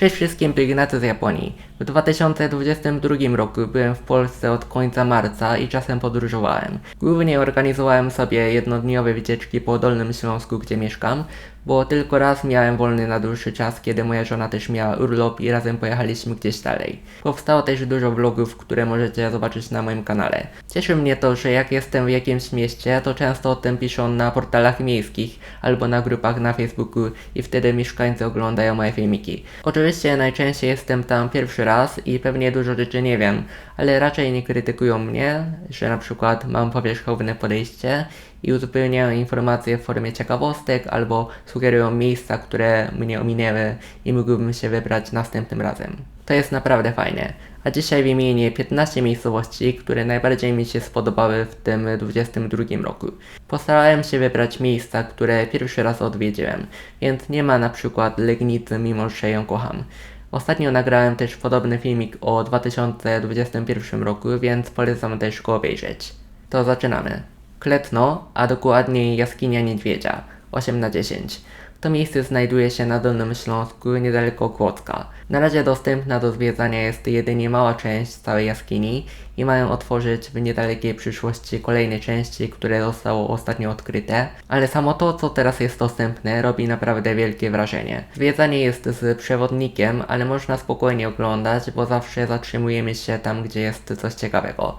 Cześć wszystkim, tu Ignacy z Japonii. W 2022 roku byłem w Polsce od końca marca i czasem podróżowałem. Głównie organizowałem sobie jednodniowe wycieczki po Dolnym Śląsku, gdzie mieszkam, bo tylko raz miałem wolny na dłuższy czas, kiedy moja żona też miała urlop i razem pojechaliśmy gdzieś dalej. Powstało też dużo vlogów, które możecie zobaczyć na moim kanale. Cieszy mnie to, że jak jestem w jakimś mieście, to często o tym piszą na portalach miejskich albo na grupach na Facebooku i wtedy mieszkańcy oglądają moje filmiki. Oczywiście najczęściej jestem tam pierwszy raz i pewnie dużo rzeczy nie wiem, ale raczej nie krytykują mnie, że na przykład mam powierzchowne podejście i uzupełniają informacje w formie ciekawostek albo sugerują miejsca, które mnie ominęły i mógłbym się wybrać następnym razem. To jest naprawdę fajne. A dzisiaj wymienię 15 miejscowości, które najbardziej mi się spodobały w tym 2022 roku. Postarałem się wybrać miejsca, które pierwszy raz odwiedziłem, więc nie ma na przykład Legnicy, mimo że ją kocham. Ostatnio nagrałem też podobny filmik o 2021 roku, więc polecam też go obejrzeć. To zaczynamy. Kletno, a dokładniej jaskinia niedźwiedzia, 8 na 10. To miejsce znajduje się na Dolnym Śląsku, niedaleko Kłodzka. Na razie dostępna do zwiedzania jest jedynie mała część całej jaskini i mają otworzyć w niedalekiej przyszłości kolejne części, które zostało ostatnio odkryte, ale samo to, co teraz jest dostępne, robi naprawdę wielkie wrażenie. Zwiedzanie jest z przewodnikiem, ale można spokojnie oglądać, bo zawsze zatrzymujemy się tam, gdzie jest coś ciekawego.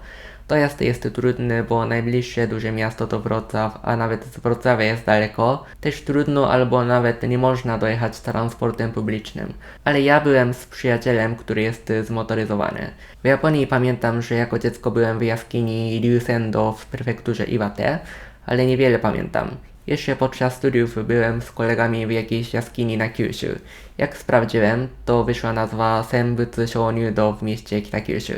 Dojazd jest trudny, bo najbliższe duże miasto to Wrocław, a nawet z Wrocławia jest daleko. Też trudno albo nawet nie można dojechać transportem publicznym. Ale ja byłem z przyjacielem, który jest zmotoryzowany. W Japonii pamiętam, że jako dziecko byłem w jaskini Ryusendo w prefekturze Iwate, ale niewiele pamiętam. Jeszcze podczas studiów byłem z kolegami w jakiejś jaskini na Kyushu. Jak sprawdziłem, to wyszła nazwa Sembutsu Shonyu-do w mieście Kitakyushu,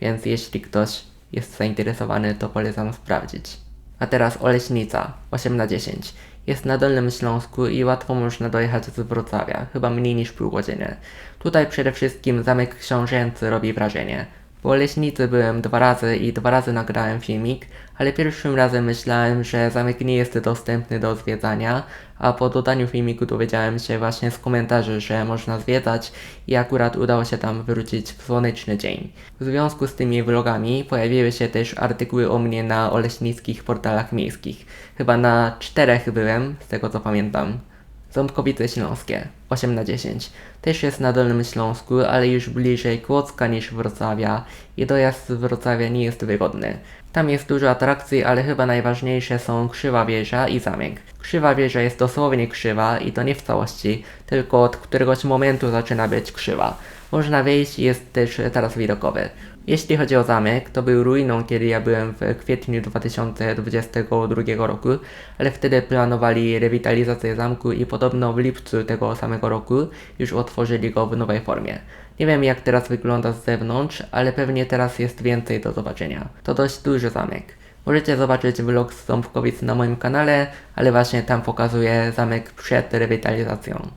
więc jeśli ktoś jest zainteresowany, to polecam sprawdzić. A teraz Oleśnica, 8 na 10. Jest na Dolnym Śląsku i łatwo można dojechać z Wrocławia, chyba mniej niż pół godziny. Tutaj przede wszystkim zamek książęcy robi wrażenie. W Oleśnicy byłem dwa razy i dwa razy nagrałem filmik, ale pierwszym razem myślałem, że zamek nie jest dostępny do zwiedzania, a po dodaniu filmiku dowiedziałem się właśnie z komentarzy, że można zwiedzać i akurat udało się tam wrócić w słoneczny dzień. W związku z tymi vlogami pojawiły się też artykuły o mnie na oleśnickich portalach miejskich. Chyba na czterech byłem, z tego co pamiętam. Ząbkowice Śląskie, 8 na 10. Też jest na Dolnym Śląsku, ale już bliżej Kłodzka niż Wrocławia i dojazd z Wrocławia nie jest wygodny. Tam jest dużo atrakcji, ale chyba najważniejsze są Krzywa Wieża i Zamek. Krzywa Wieża jest dosłownie krzywa i to nie w całości, tylko od któregoś momentu zaczyna być krzywa. Można wejść i jest też taras widokowy. Jeśli chodzi o zamek, to był ruiną, kiedy ja byłem w kwietniu 2022 roku, ale wtedy planowali rewitalizację zamku i podobno w lipcu tego samego roku już otworzyli go w nowej formie. Nie wiem jak teraz wygląda z zewnątrz, ale pewnie teraz jest więcej do zobaczenia. To dość duży zamek. Możecie zobaczyć vlog z Ząbkowic na moim kanale, ale właśnie tam pokazuję zamek przed rewitalizacją.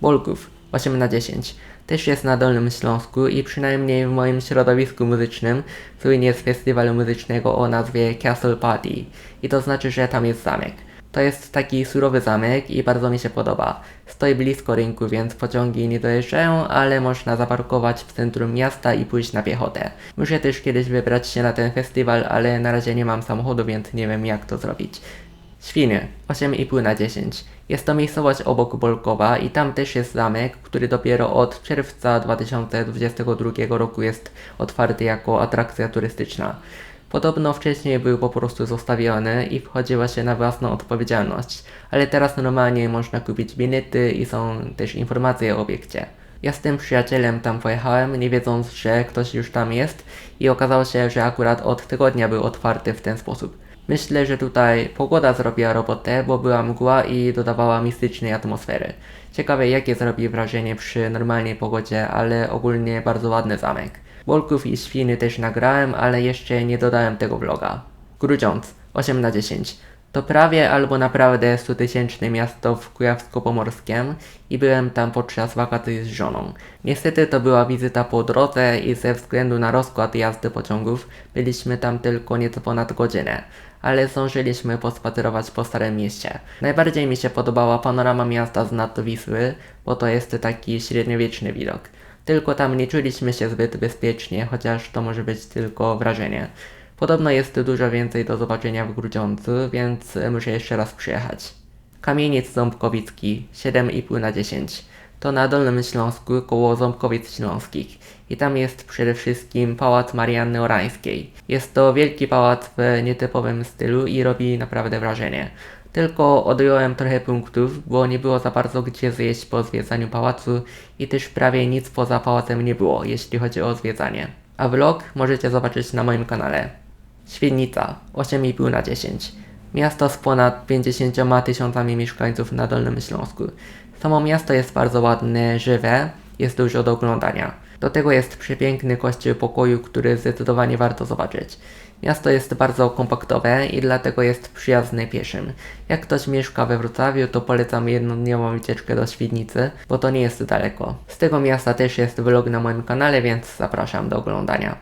Bolków 8 na 10 też jest na Dolnym Śląsku i przynajmniej w moim środowisku muzycznym słynie z festiwalu muzycznego o nazwie Castle Party i to znaczy, że tam jest zamek. To jest taki surowy zamek i bardzo mi się podoba. Stoi blisko rynku, więc pociągi nie dojeżdżają, ale można zaparkować w centrum miasta i pójść na piechotę. Muszę też kiedyś wybrać się na ten festiwal, ale na razie nie mam samochodu, więc nie wiem jak to zrobić. Świny, 8,5 na 10. Jest to miejscowość obok Bolkowa i tam też jest zamek, który dopiero od czerwca 2022 roku jest otwarty jako atrakcja turystyczna. Podobno wcześniej był po prostu zostawiony i wchodziła się na własną odpowiedzialność, ale teraz normalnie można kupić bilety i są też informacje o obiekcie. Ja z tym przyjacielem tam pojechałem, nie wiedząc, że ktoś już tam jest i okazało się, że akurat od tygodnia był otwarty w ten sposób. Myślę, że tutaj pogoda zrobiła robotę, bo była mgła i dodawała mistycznej atmosfery. Ciekawe jakie zrobi wrażenie przy normalnej pogodzie, ale ogólnie bardzo ładny zamek. Bolków i Świny też nagrałem, ale jeszcze nie dodałem tego vloga. Grudziądz, 8 na 10. To prawie albo naprawdę 100-tysięczne miasto w Kujawsko-Pomorskiem i byłem tam podczas wakacji z żoną. Niestety to była wizyta po drodze i ze względu na rozkład jazdy pociągów byliśmy tam tylko nieco ponad godzinę, ale zdążyliśmy pospacerować po Starym Mieście. Najbardziej mi się podobała panorama miasta z nad Wisły, bo to jest taki średniowieczny widok. Tylko tam nie czuliśmy się zbyt bezpiecznie, chociaż to może być tylko wrażenie. Podobno jest dużo więcej do zobaczenia w Grudziądzu, więc muszę jeszcze raz przyjechać. Kamieniec Ząbkowicki 7,5 na 10. To na Dolnym Śląsku koło Ząbkowic Śląskich i tam jest przede wszystkim Pałac Marianny Orańskiej. Jest to wielki pałac w nietypowym stylu i robi naprawdę wrażenie. Tylko odjąłem trochę punktów, bo nie było za bardzo gdzie zjeść po zwiedzaniu pałacu i też prawie nic poza pałacem nie było, jeśli chodzi o zwiedzanie. A vlog możecie zobaczyć na moim kanale. Świdnica 8,5 na 10. Miasto z ponad 50 tysiącami mieszkańców na Dolnym Śląsku. Samo miasto jest bardzo ładne, żywe, jest dużo do oglądania. Do tego jest przepiękny kościół pokoju, który zdecydowanie warto zobaczyć. Miasto jest bardzo kompaktowe i dlatego jest przyjazne pieszym. Jak ktoś mieszka we Wrocławiu, to polecam jednodniową wycieczkę do Świdnicy, bo to nie jest daleko. Z tego miasta też jest vlog na moim kanale, więc zapraszam do oglądania.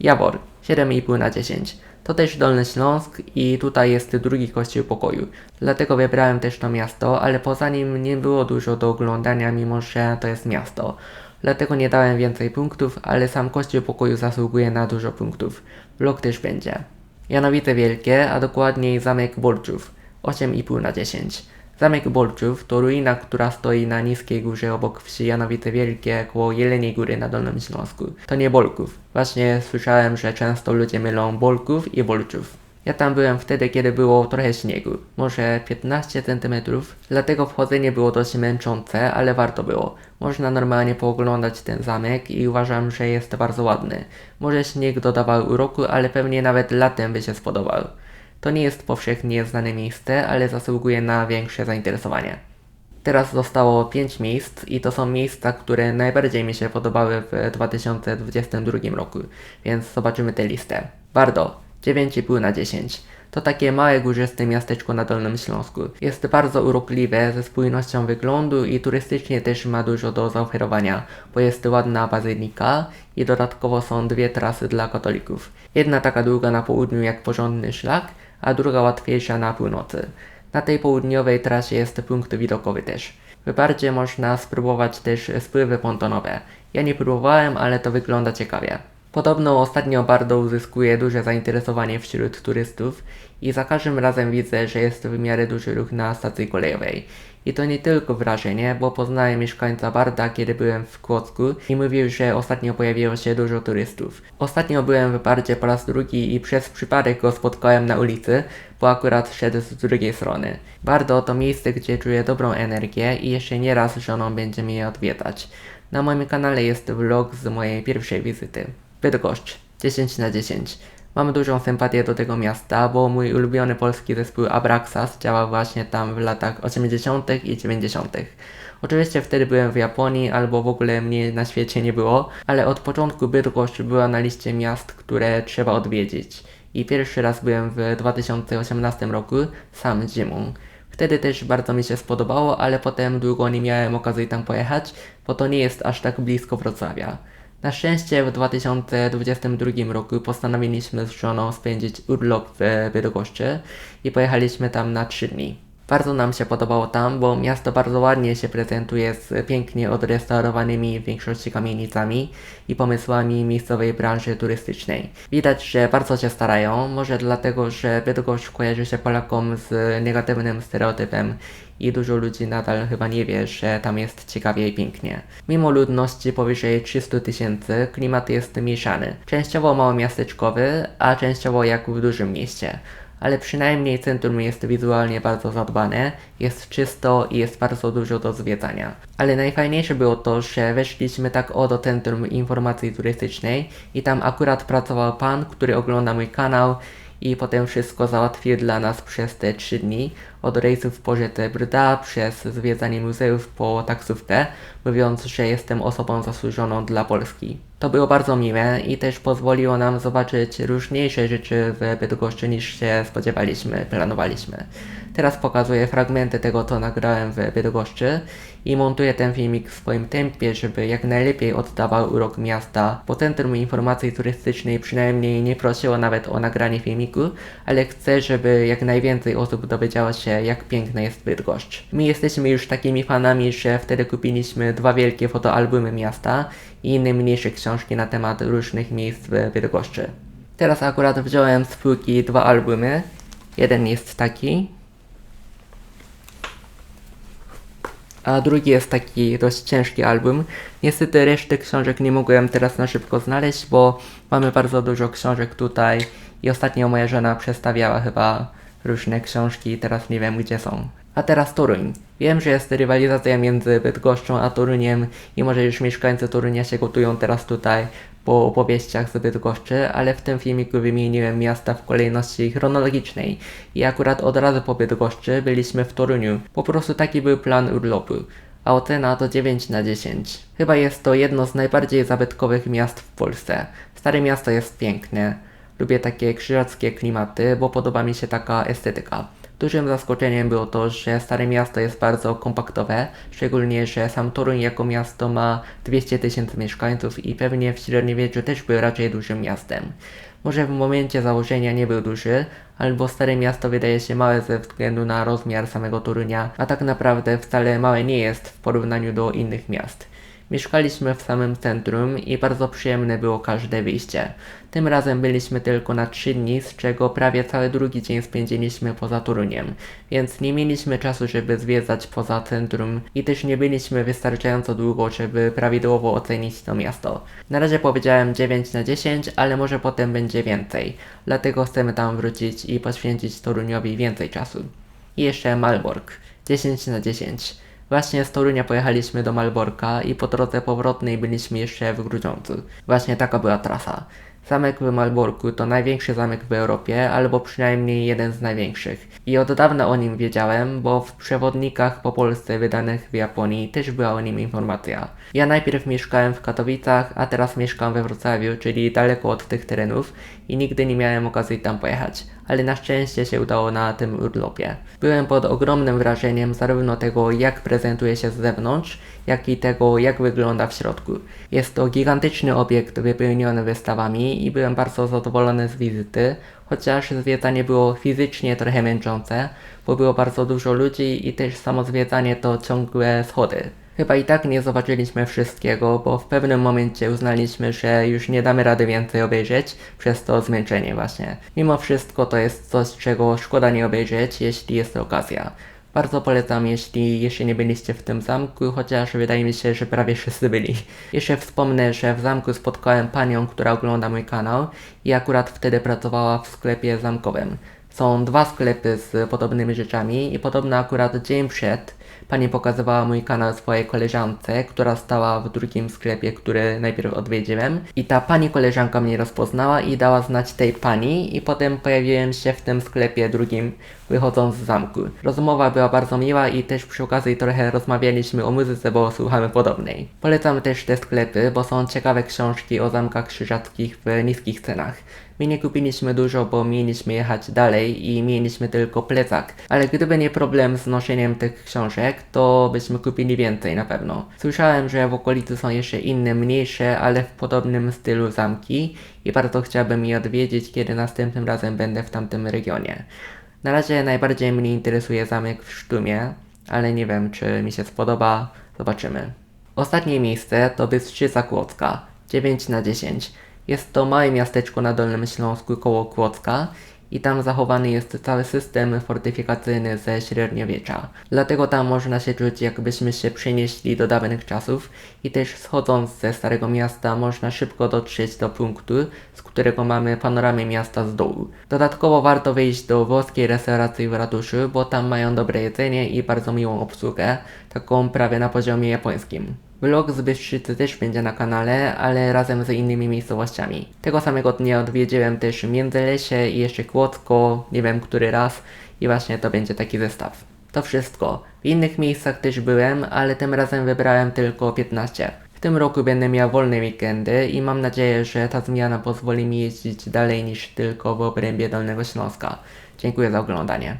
Jawor 7,5 na 10. To też Dolny Śląsk i tutaj jest drugi kościół pokoju. Dlatego wybrałem też to miasto, ale poza nim nie było dużo do oglądania, mimo że to jest miasto. Dlatego nie dałem więcej punktów, ale sam kościół pokoju zasługuje na dużo punktów. Vlog też będzie. Janowice Wielkie, a dokładniej zamek Bolczów 8,5 na 10. Zamek Bolczów to ruina, która stoi na niskiej górze obok wsi Janowice Wielkie koło Jeleniej Góry na Dolnym Śląsku. To nie Bolków. Właśnie słyszałem, że często ludzie mylą Bolków i Bolczów. Ja tam byłem wtedy, kiedy było trochę śniegu, może 15 cm, dlatego wchodzenie było dość męczące, ale warto było. Można normalnie pooglądać ten zamek i uważam, że jest bardzo ładny. Może śnieg dodawał uroku, ale pewnie nawet latem by się spodobał. To nie jest powszechnie znane miejsce, ale zasługuje na większe zainteresowanie. Teraz zostało 5 miejsc i to są miejsca, które najbardziej mi się podobały w 2022 roku, więc zobaczymy tę listę. Bardo 9,5 na 10. To takie małe górzyste miasteczko na Dolnym Śląsku. Jest bardzo urokliwe ze spójnością wyglądu i turystycznie też ma dużo do zaoferowania, bo jest ładna bazylika i dodatkowo są dwie trasy dla katolików. Jedna taka długa na południu jak porządny szlak, a druga łatwiejsza na północy. Na tej południowej trasie jest punkt widokowy też. W Bardzie można spróbować też spływy pontonowe. Ja nie próbowałem, ale to wygląda ciekawie. Podobno ostatnio Bardo uzyskuje duże zainteresowanie wśród turystów i za każdym razem widzę, że jest w miarę duży ruch na stacji kolejowej. I to nie tylko wrażenie, bo poznałem mieszkańca Barda, kiedy byłem w Kłodzku i mówił, że ostatnio pojawiło się dużo turystów. Ostatnio byłem w Bardzie po raz drugi i przez przypadek go spotkałem na ulicy, bo akurat szedł z drugiej strony. Bardo to miejsce, gdzie czuję dobrą energię i jeszcze nie raz żoną będziemy je odwiedzać. Na moim kanale jest vlog z mojej pierwszej wizyty. Bydgoszcz 10 na 10. Mam dużą sympatię do tego miasta, bo mój ulubiony polski zespół Abraxas działa właśnie tam w latach 80. i 90. Oczywiście wtedy byłem w Japonii albo w ogóle mnie na świecie nie było, ale od początku Bydgoszcz była na liście miast, które trzeba odwiedzić. I pierwszy raz byłem w 2018 roku sam zimą. Wtedy też bardzo mi się spodobało, ale potem długo nie miałem okazji tam pojechać, bo to nie jest aż tak blisko Wrocławia. Na szczęście w 2022 roku postanowiliśmy z żoną spędzić urlop w Bydgoszczy i pojechaliśmy tam na 3 dni. Bardzo nam się podobało tam, bo miasto bardzo ładnie się prezentuje z pięknie odrestaurowanymi w większości kamienicami i pomysłami miejscowej branży turystycznej. Widać, że bardzo się starają, może dlatego, że Bydgoszcz kojarzy się Polakom z negatywnym stereotypem i dużo ludzi nadal chyba nie wie, że tam jest ciekawie i pięknie. Mimo ludności powyżej 300 tysięcy, klimat jest mieszany. Częściowo małomiasteczkowy, a częściowo jak w dużym mieście ale przynajmniej centrum jest wizualnie bardzo zadbane, jest czysto i jest bardzo dużo do zwiedzania. Ale najfajniejsze było to, że weszliśmy tak o do Centrum Informacji Turystycznej i tam akurat pracował pan, który ogląda mój kanał i potem wszystko załatwił dla nas przez te 3 dni. od rejsów w pożyte Brda przez zwiedzanie muzeów po taksówkę, mówiąc, że jestem osobą zasłużoną dla Polski. To było bardzo miłe i też pozwoliło nam zobaczyć różniejsze rzeczy w Bydgoszczy niż się spodziewaliśmy, planowaliśmy. Teraz pokazuję fragmenty tego, co nagrałem w Bydgoszczy i montuję ten filmik w swoim tempie, żeby jak najlepiej oddawał urok miasta, bo Centrum Informacji Turystycznej przynajmniej nie prosiło nawet o nagranie filmiku, ale chcę, żeby jak najwięcej osób dowiedziało się, jak piękna jest Bydgoszcz. My jesteśmy już takimi fanami, że wtedy kupiliśmy dwa wielkie fotoalbumy miasta i inne mniejsze książki na temat różnych miejsc w Bydgoszczy. Teraz akurat wziąłem z półki dwa albumy. Jeden jest taki, a drugi jest taki dość ciężki album. Niestety reszty książek nie mogłem teraz na szybko znaleźć, bo mamy bardzo dużo książek tutaj i ostatnio moja żona przestawiała chyba różne książki i teraz nie wiem gdzie są. A teraz Toruń. Wiem, że jest rywalizacja między Bydgoszczą a Toruniem i może już mieszkańcy Torunia się gotują teraz tutaj po opowieściach z Bydgoszczy, ale w tym filmiku wymieniłem miasta w kolejności chronologicznej i akurat od razu po Bydgoszczy byliśmy w Toruniu. Po prostu taki był plan urlopu. A ocena to 9 na 10. Chyba jest to jedno z najbardziej zabytkowych miast w Polsce. Stare miasto jest piękne. Lubię takie krzyżackie klimaty, bo podoba mi się taka estetyka. Dużym zaskoczeniem było to, że Stare Miasto jest bardzo kompaktowe, szczególnie, że sam Toruń jako miasto ma 200 tysięcy mieszkańców i pewnie w średniowieczu też był raczej dużym miastem. Może w momencie założenia nie był duży, albo Stare Miasto wydaje się małe ze względu na rozmiar samego Torunia, a tak naprawdę wcale małe nie jest w porównaniu do innych miast. Mieszkaliśmy w samym centrum i bardzo przyjemne było każde wyjście. Tym razem byliśmy tylko na 3 dni, z czego prawie cały drugi dzień spędziliśmy poza Toruniem, więc nie mieliśmy czasu, żeby zwiedzać poza centrum i też nie byliśmy wystarczająco długo, żeby prawidłowo ocenić to miasto. Na razie powiedziałem 9 na 10, ale może potem będzie więcej, dlatego chcemy tam wrócić i poświęcić Toruniowi więcej czasu. I jeszcze Malbork. 10 na 10. Właśnie z Torunia pojechaliśmy do Malborka i po drodze powrotnej byliśmy jeszcze w Grudziądzu. Właśnie taka była trasa. Zamek w Malborku to największy zamek w Europie, albo przynajmniej jeden z największych. I od dawna o nim wiedziałem, bo w przewodnikach po Polsce wydanych w Japonii też była o nim informacja. Ja najpierw mieszkałem w Katowicach, a teraz mieszkam we Wrocławiu, czyli daleko od tych terenów i nigdy nie miałem okazji tam pojechać, ale na szczęście się udało na tym urlopie. Byłem pod ogromnym wrażeniem zarówno tego, jak prezentuje się z zewnątrz, jak i tego, jak wygląda w środku. Jest to gigantyczny obiekt wypełniony wystawami i byłem bardzo zadowolony z wizyty, chociaż zwiedzanie było fizycznie trochę męczące, bo było bardzo dużo ludzi i też samo zwiedzanie to ciągłe schody. Chyba i tak nie zobaczyliśmy wszystkiego, bo w pewnym momencie uznaliśmy, że już nie damy rady więcej obejrzeć, przez to zmęczenie właśnie. Mimo wszystko to jest coś, czego szkoda nie obejrzeć, jeśli jest okazja. Bardzo polecam, jeśli jeszcze nie byliście w tym zamku, chociaż wydaje mi się, że prawie wszyscy byli. Jeszcze wspomnę, że w zamku spotkałem panią, która ogląda mój kanał i akurat wtedy pracowała w sklepie zamkowym. Są dwa sklepy z podobnymi rzeczami i podobno akurat dzień przed pani pokazywała mój kanał swojej koleżance, która stała w drugim sklepie, który najpierw odwiedziłem. I ta pani koleżanka mnie rozpoznała i dała znać tej pani i potem pojawiłem się w tym sklepie drugim wychodząc z zamku. Rozmowa była bardzo miła i też przy okazji trochę rozmawialiśmy o muzyce, bo słuchamy podobnej. Polecam też te sklepy, bo są ciekawe książki o zamkach krzyżackich w niskich cenach. My nie kupiliśmy dużo, bo mieliśmy jechać dalej i mieliśmy tylko plecak. Ale gdyby nie problem z noszeniem tych książek, to byśmy kupili więcej na pewno. Słyszałem, że w okolicy są jeszcze inne mniejsze, ale w podobnym stylu zamki i bardzo chciałbym je odwiedzić, kiedy następnym razem będę w tamtym regionie. Na razie najbardziej mnie interesuje zamek w Sztumie, ale nie wiem czy mi się spodoba, zobaczymy. Ostatnie miejsce to Bystrzyca Kłodzka, 9 na 10. Jest to małe miasteczko na Dolnym Śląsku koło Kłodzka i tam zachowany jest cały system fortyfikacyjny ze średniowiecza. Dlatego tam można się czuć jakbyśmy się przenieśli do dawnych czasów i też schodząc ze Starego Miasta można szybko dotrzeć do punktu, z którego mamy panoramę miasta z dołu. Dodatkowo warto wyjść do włoskiej restauracji w ratuszu, bo tam mają dobre jedzenie i bardzo miłą obsługę, taką prawie na poziomie japońskim. Vlog z Bystrzycy też będzie na kanale, ale razem z innymi miejscowościami. Tego samego dnia odwiedziłem też Międzylesie i jeszcze Kłodzko, nie wiem który raz i właśnie to będzie taki zestaw. To wszystko. W innych miejscach też byłem, ale tym razem wybrałem tylko 15. W tym roku będę miał wolne weekendy i mam nadzieję, że ta zmiana pozwoli mi jeździć dalej niż tylko w obrębie Dolnego Śląska. Dziękuję za oglądanie.